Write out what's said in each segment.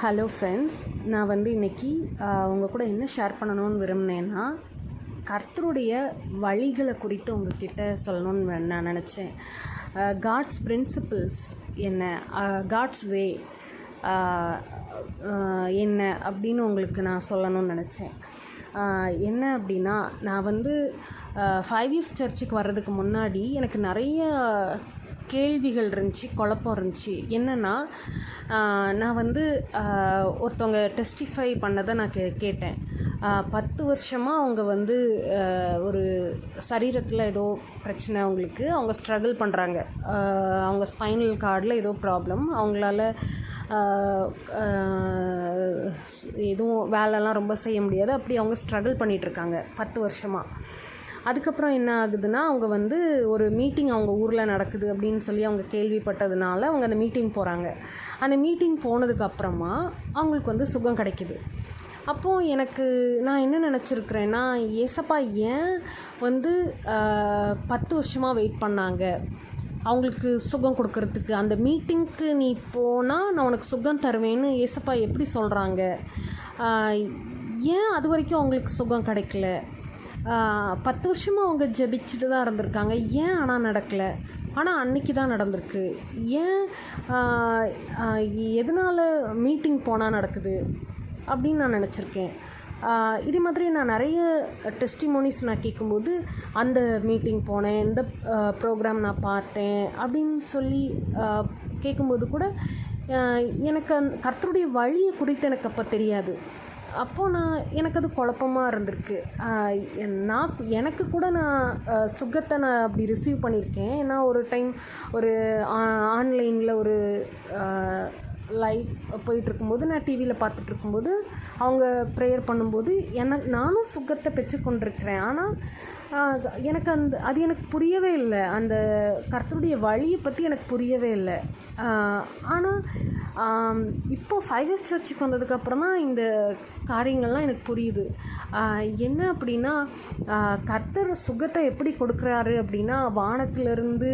Hello friends நான் வந்து இன்றைக்கி உங்கள் கூட என்ன ஷேர் பண்ணணும்னு விரும்பினேன்னா கர்த்தருடைய வழிகளை குறித்து உங்ககிட்ட சொல்லணும்னு நான் நினச்சேன். காட்ஸ் பிரின்சிபிள்ஸ் என்ன காட்ஸ் வே என்ன அப்படின்னு உங்களுக்கு நான் சொல்லணும்னு நினச்சேன். என்ன அப்படின்னா நான் வந்து ஃபைவ் இஃப் சர்ச்சுக்கு வர்றதுக்கு முன்னாடி எனக்கு நிறைய கேள்விகள் இருந்துச்சு குழப்பம் இருந்துச்சு. என்னென்னா நான் வந்து ஒருத்தவங்க டெஸ்டிஃபை பண்ணதை நான் கே கேட்டேன். பத்து வருஷமாக அவங்க வந்து ஒரு சரீரத்தில் ஏதோ பிரச்சனை அவங்களுக்கு அவங்க ஸ்ட்ரகிள் பண்ணுறாங்க அவங்க ஸ்பைனல் கார்டில் ஏதோ ப்ராப்ளம் அவங்களால எதுவும் வேலைலாம் ரொம்ப செய்ய முடியாது. அப்படி அவங்க ஸ்ட்ரகிள் பண்ணிகிட்ருக்காங்க பத்து வருஷமாக அதுக்கப்புறம் என்ன ஆகுதுன்னா அவங்க வந்து ஒரு மீட்டிங் அவங்க ஊரில் நடக்குது அப்படின்னு சொல்லி அவங்க கேள்விப்பட்டதுனால அவங்க அந்த மீட்டிங் போகிறாங்க அந்த மீட்டிங் போனதுக்கப்புறமா அவங்களுக்கு வந்து சுகம் கிடைக்குது. அப்போது எனக்கு நான் என்ன நினச்சிருக்கிறேன்னா ஏசப்பா ஏன் வந்து பத்து வருஷமாக வெயிட் பண்ணாங்க? அவங்களுக்கு சுகம் கொடுக்கறதுக்கு. அந்த மீட்டிங்க்கு நீ போனால் நான் உனக்கு சுகம் தருவேன்னு ஏசப்பா எப்படி சொல்கிறாங்க ஏன் அது வரைக்கும் அவங்களுக்கு சுகம் கிடைக்கல? பத்து வருஷமாக அவங்க ஜெபிச்சுட்டு தான் இருந்திருக்காங்க. ஏன் ஆனால் நடக்கலை? ஆனால் அன்னைக்கு தான் நடந்திருக்கு. ஏன் எதனால் மீட்டிங் போனால் நடக்குது அப்படின்னு நான் நினச்சிருக்கேன். இதே மாதிரி நான் நிறைய டெஸ்டிமோனிஸ் நான் கேட்கும்போது அந்த மீட்டிங் போனேன் இந்த ப்ரோக்ராம் நான் பார்த்தேன் அப்படின்னு சொல்லி கேட்கும்போது கூட எனக்கு அந்த கர்த்தருடைய வழியை குறித்து எனக்கு அப்போ தெரியாது. அப்போது நான் எனக்கு அது குழப்பமாக இருந்திருக்கு. என்- நான் எனக்கு கூட நான் சுகத்தை நான் அப்படி ரிசீவ் பண்ணியிருக்கேன். ஏன்னா ஒரு டைம் ஒரு ஆன்லைனில் ஒரு லைவ் போயிட்டுருக்கும்போது நான் டிவியில் பார்த்துட்ருக்கும்போது அவங்க ப்ரேயர் பண்ணும்போது எனக்கு நானும் சுகத்தை பெற்றுக்கொண்டிருக்கிறேன். ஆனால் எனக்கு அந்த அது எனக்கு புரியவே இல்லை. அந்த கர்த்தருடைய வழியை பற்றி எனக்கு புரியவே இல்லை. ஆனால் இப்போ ஃபைவ் எஸ் சர்ச்சுக்கு வந்ததுக்கப்புறம் தான் இந்த காரியங்கள்லாம் எனக்கு புரியுது. என்ன அப்படின்னா கர்த்தர் சுகத்தை எப்படி கொடுக்குறாரு அப்படின்னா வானத்திலிருந்து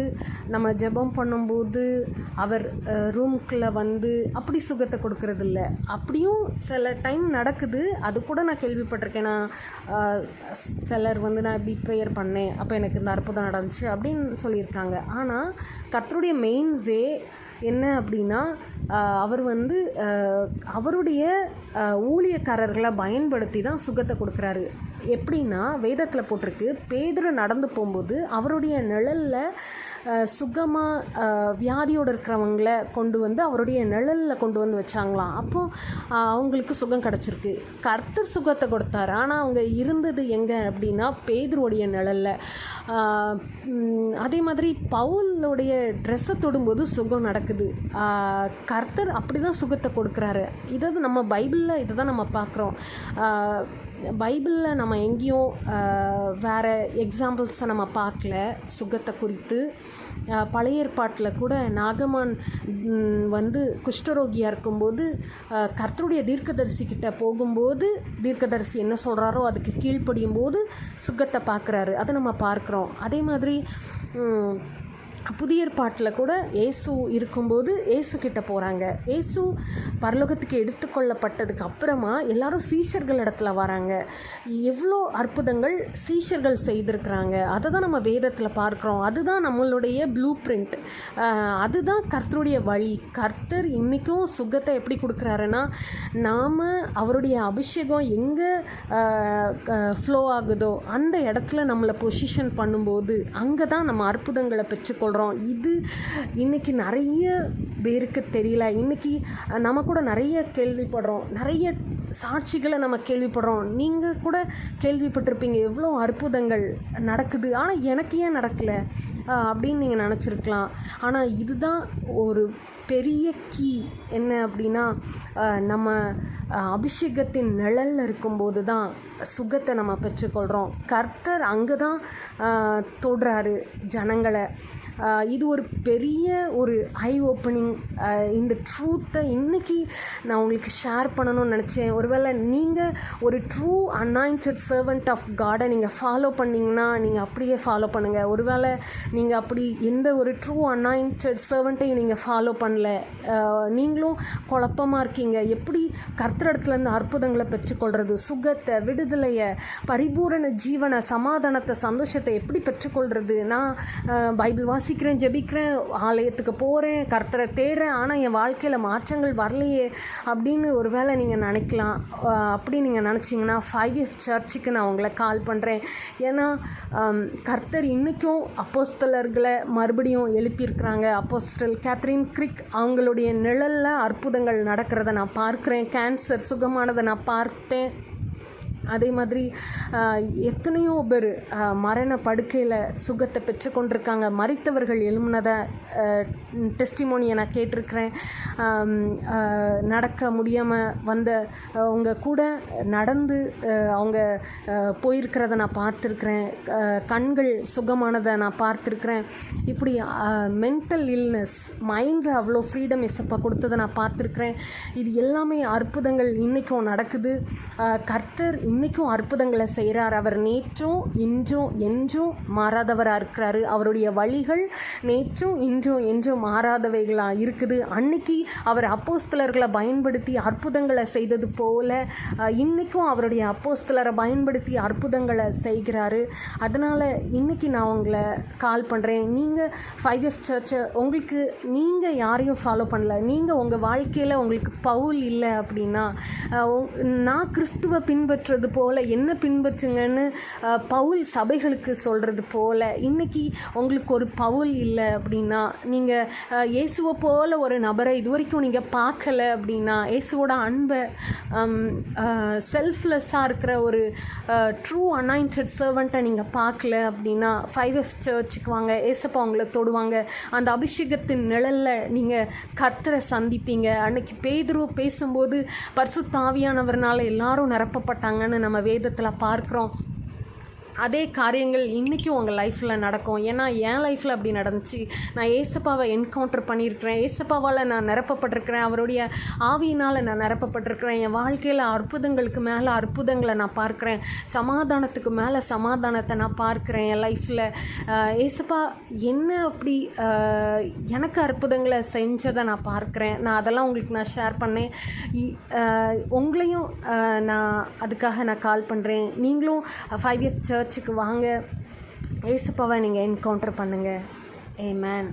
நம்ம ஜெபம் பண்ணும்போது அவர் ரூம்குள்ளே வந்து அப்படி சுகத்தை கொடுக்கறது இல்லை அப்படியும் சில டைம் நடக்குது. அது கூட நான் கேள்விப்பட்டிருக்கேன். நான் சிலர் வந்து நான் இப்படி ப்ரேயர் பண்ணேன் அப்போ எனக்கு இந்த அற்புதம் நடந்துச்சு அப்படின்னு சொல்லியிருக்காங்க. ஆனால் கத்தருடைய மெயின் வே என்ன அப்படின்னா அவர் வந்து அவருடைய ஊழியக்காரர்களை பயன்படுத்தி தான் சுகத்தை கொடுக்குறாரு. எப்படின்னா வேதத்தில் போட்டிருக்கு பேதர் நடந்து போகும்போது அவருடைய நிழலில் சுகமாக வியாதியோடு இருக்கிறவங்கள கொண்டு வந்து அவருடைய நிழலில் கொண்டு வந்து வச்சாங்களாம். அப்போது அவங்களுக்கு சுகம் கிடச்சிருக்கு. கர்த்தர் சுகத்தை கொடுத்தாரு. ஆனால் அவங்க இருந்தது எங்கே அப்படின்னா பேதருடைய நிழலில். அதே மாதிரி பவுலுடைய ட்ரெஸ்ஸை தொடும்போது சுகம் நடக்குது. கர்த்தர் அப்படி தான் சுகத்தை கொடுக்குறாரு. இதை நம்ம பைபிளில் இதை தான் நம்ம பார்க்குறோம். பைபிளில் நம்ம எங்கேயும் வேறு எக்ஸாம்பிள்ஸை நம்ம பார்க்கல. சுகத்தை குறித்து. பழைய ஏற்பாட்டில் கூட நாகமான் வந்து குஷ்டரோகியாக இருக்கும்போது கர்த்தருடைய தீர்க்கதரிசிக்கிட்ட போகும்போது தீர்க்கதரிசி என்ன சொல்கிறாரோ அதுக்கு கீழ்ப்படியும் போது சுகத்தை பார்க்குறாரு. அதை நம்ம பார்க்குறோம். அதே மாதிரி புதிய ஏற்பாட்டில் கூட இயேசு இருக்கும்போது ஏசு கிட்ட போகிறாங்க ஏசு பரலோகத்துக்கு எடுத்துக்கொள்ளப்பட்டதுக்கு அப்புறமா எல்லாரும் சீஷர்கள் இடத்துல வராங்க. எவ்வளோ அற்புதங்கள் சீஷர்கள் செய்திருக்கிறாங்க. அதை தான் நம்ம வேதத்தில் பார்க்குறோம். அதுதான் நம்மளுடைய ப்ளூ பிரிண்ட் அதுதான் கர்த்தருடைய வழி. கர்த்தர் இன்றைக்கும் சுகத்தை எப்படி கொடுக்குறாருன்னா நாம் அவருடைய அபிஷேகம் எங்கே ஃப்ளோ ஆகுதோ அந்த இடத்துல நம்மளை பொசிஷன் பண்ணும்போது அங்கே தான் நம்ம அற்புதங்களை பெற்றுக்கொள்கிறோம் இது இன்றைக்கி நிறைய பேருக்கு தெரியல. இன்னைக்கு நம்ம கூட நிறைய கேள்விப்படுறோம். நிறைய சாட்சிகளை நம்ம கேள்விப்படுறோம். நீங்கள் கூட கேள்விப்பட்டிருப்பீங்க. எவ்வளோ அற்புதங்கள் நடக்குது. ஆனால் எனக்கு ஏன் நடக்கலை? அப்படின்னு நீங்கள் நினச்சிருக்கலாம். ஆனால் இதுதான் ஒரு பெரிய கீ என்ன அப்படின்னா நம்ம அபிஷேகத்தின் நிழலில் இருக்கும்போது தான் சுகத்தை நம்ம பெற்றுக்கொள்கிறோம் கர்த்தர் அங்கே தான் தொடுறாரு ஜனங்களை. இது ஒரு பெரிய ஒரு ஐ ஓப்பனிங் இந்த ட்ரூத்தை இன்றைக்கி நான் உங்களுக்கு ஷேர் பண்ணணும்னு நினச்சேன். ஒருவேளை நீங்கள் ஒரு ட்ரூ அன்னாயின்ட் சர்வெண்ட் ஆஃப் காடை நீங்கள் ஃபாலோ பண்ணிங்கன்னா நீங்கள் அப்படியே ஃபாலோ பண்ணுங்கள் ஒருவேளை நீங்கள் அப்படி எந்த ஒரு ட்ரூ அன்னாயின்ட் சர்வெண்ட்டையும் நீங்கள் ஃபாலோ பண்ணல. நீங்களும் குழப்பமாக இருக்கீங்க. எப்படி கர்த்தரிடத்துலேருந்து அற்புதங்களை பெற்றுக்கொள்கிறது சுகத்தை விடுதலையை பரிபூரண ஜீவனை சமாதானத்தை சந்தோஷத்தை எப்படி பெற்றுக்கொள்கிறது நான் பைபிள் வாசிக்கிறேன் ஜெபிக்கிறேன் ஆலயத்துக்கு போகிறேன் கர்த்தரை தேடுறேன் ஆனால் என் வாழ்க்கையில் மாற்றங்கள் வரலையே அப்படின்னு ஒரு வேளை நீங்கள் நினைக்கலாம் அப்படி நீங்கள் நினச்சிங்கன்னா ஃபைவ் எஃப் சர்ச்சுக்கு நான் உங்களை கால் பண்ணுறேன் ஏன்னா கர்த்தர் இன்றைக்கும் அப்போஸ்தலர்களை மறுபடியும் எழுப்பியிருக்கிறாங்க. அப்போஸ்டல் கேத்ரின் கிரிக் அவங்களுடைய நிழலில் அற்புதங்கள் நடக்கிறத நான் பார்க்குறேன். கேன்சர் சுகமானதை நான் பார்த்தேன். அதே மாதிரி எத்தனையோ பேர் மரண படுக்கையில் சுகத்தை பெற்றுக்கொண்டிருக்காங்க. மறித்தவர்கள் எழுமினதை டெஸ்டிமோனியை நான் கேட்டிருக்கிறேன். நடக்க முடியாமல் வந்த அவங்க கூட நடந்து அவங்க போயிருக்கிறத நான் பார்த்துருக்குறேன். கண்கள் சுகமானதை நான் பார்த்துருக்குறேன். இப்படி மென்டல் இல்னஸ் மைண்டில் அவ்வளோ ஃப்ரீடம் எஸ்எப்பா கொடுத்ததை நான் பார்த்துருக்குறேன். இது எல்லாமே அற்புதங்கள் இன்றைக்கும் நடக்குது. கர்த்தர் இன்றைக்கும் அற்புதங்களை செய்கிறார் அவர் நேற்றும் இன்றும் என்றும் மாறாதவராக இருக்கிறாரு. அவருடைய வழிகள் நேற்றும் இன்றும் என்றும் மாறாதவைகளாக இருக்குது. அன்னைக்கு அவர் அப்போஸ்தலர்களை பயன்படுத்தி அற்புதங்களை செய்தது போல இன்றைக்கும் அவருடைய அப்போஸ்தலரை பயன்படுத்தி அற்புதங்களை செய்கிறாரு. அதனால் இன்றைக்கி நான் உங்களை கால் பண்ணுறேன் நீங்கள் ஃபைவ் எஃப் சர்ச்சை உங்களுக்கு நீங்கள் யாரையும் ஃபாலோ பண்ணல. நீங்கள் உங்கள் வாழ்க்கையில் உங்களுக்கு பவுல் இல்லை அப்படின்னா நான் கிறிஸ்துவ பின்பற்றுறது போல் என்ன பின்பற்றுங்கன்னு பவுல் சபைகளுக்கு சொல்கிறது போல் இன்னைக்கு உங்களுக்கு ஒரு பவுல் இல்லை அப்படின்னா நீங்கள் இயேசுவை போல் ஒரு நபரை இது வரைக்கும் நீங்கள் பார்க்கல அப்படின்னா இயேசுவோட அன்பை செல்ஃப்லெஸ்ஸாக இருக்கிற ஒரு ட்ரூ அனாயின்ட் சர்வெண்ட்டை நீங்கள் பார்க்கல அப்படின்னா ஃபைவ் எஃப் சர்ச்சுக்கு வாங்க ஏசப்பா உங்களை தொடுவாங்க. அந்த அபிஷேகத்தின் நிழலில் நீங்கள் கர்த்தரை சந்திப்பீங்க. அன்னைக்கு பேதுரு பேசும்போது பரிசுத்தாவியானவர்னால எல்லாரும் நிரப்பப்பட்டாங்கன்னு நம்ம வேதத்தில் பார்க்குறோம். அதே காரியங்கள் இன்றைக்கும் உங்கள் லைஃப்பில் நடக்கும். ஏன்னா என் லைஃப்பில் அப்படி நடந்துச்சு. நான் ஏசப்பாவை என்கவுண்டர் பண்ணியிருக்கிறேன். ஏசப்பாவால் நான் நிரப்பப்பட்டிருக்கிறேன். அவருடைய ஆவியினால் நான் நிரப்பப்பட்டிருக்கிறேன். என் வாழ்க்கையில் அற்புதங்களுக்கு மேலே அற்புதங்களை நான் பார்க்குறேன். சமாதானத்துக்கு மேலே சமாதானத்தை நான் பார்க்குறேன் என் லைஃப்பில் ஏசப்பா என்ன அப்படி எனக்கு அற்புதங்களை செஞ்சதை நான் பார்க்குறேன். நான் அதெல்லாம் உங்களுக்கு நான் ஷேர் பண்ணேன். இ- உங்களையும் நான் அதுக்காக நான் கால் பண்ணுறேன் நீங்களும் ஃபைவ் இயர்ஸ் சர்ச்சுக்கு வாங்க ஏசப்பாவை நீங்கள் என்கவுண்டர் பண்ணுங்கள் ஏ மேன்